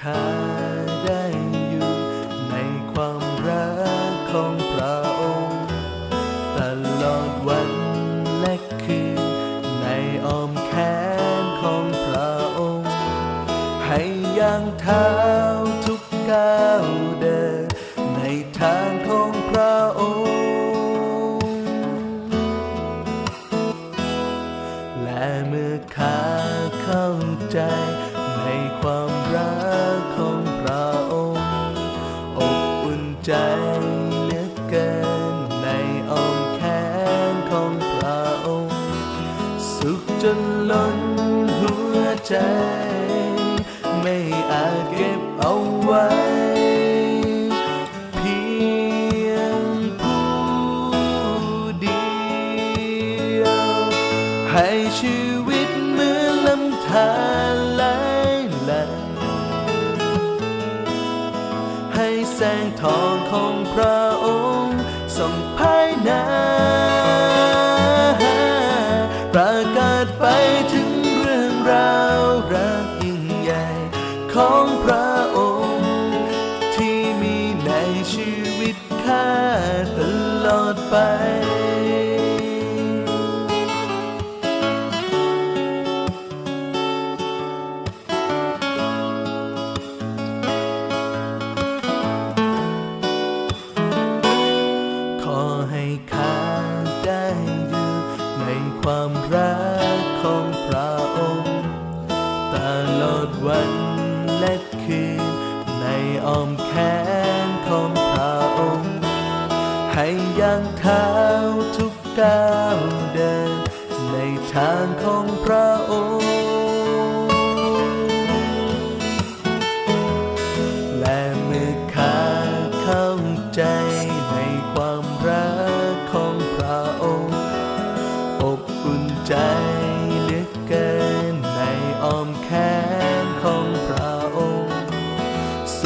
ขาได้อยู่ในความรักของพระองค์ ตลอดวันและคืน ในอ้อมแขนของพระองค์ ให้ย่างเท้าทุกก้าวเดิน ในทางของพระองค์และเมื่อข้าเข้าใจ ของพระองค์อบอุ่นใจเหลือเกินในอ้อมแขนของพระองค์ สุขจนล้นหัวใจ ไม่อาจเก็บเอาไว้เพียงผู้เดียวให้ชี แสงทองของพระองค์ส่องภายในประกาศไปถึงเรื่องราวรักยิ่งใหญ่ของพระองค์ ที่มีในชีวิตข้าตลอดไป ความรักของพระองค์ ตลอดวันและคืน ในอ้อมแขนของพระองค์ ให้ย่างเท้าทุกก้าวเดิน ในทางของพระ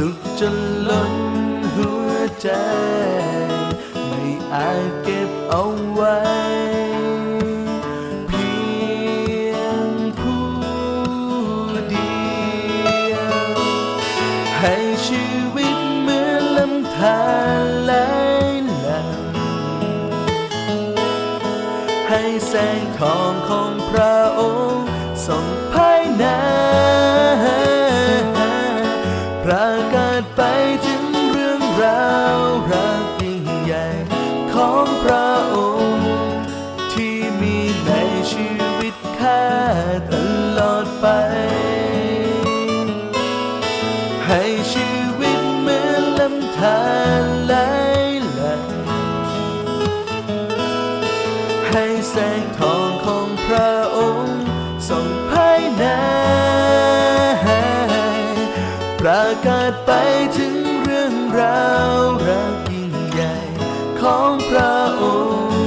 สุขจนล้นหัวใจ ไม่อาจเก็บเอาไว้ เพียงผู้เดียว ให้ชีวิตเหมือนลำธารไหลหลั่งให้แสงทองของพระองค์ส่องภายใน ประกาศไปถึงเรื่องราวรักยิ่งใหญ่ของพระองค์ ที่มีในชีวิตข้าตลอดไป ให้ชีวิตเหมือนลำธารไหลหลั่งให้แสงทองของพระองค์ส่องภายใน กาศไปถึงเรื่องราวรักยิ่งใหญ่ของพระองค์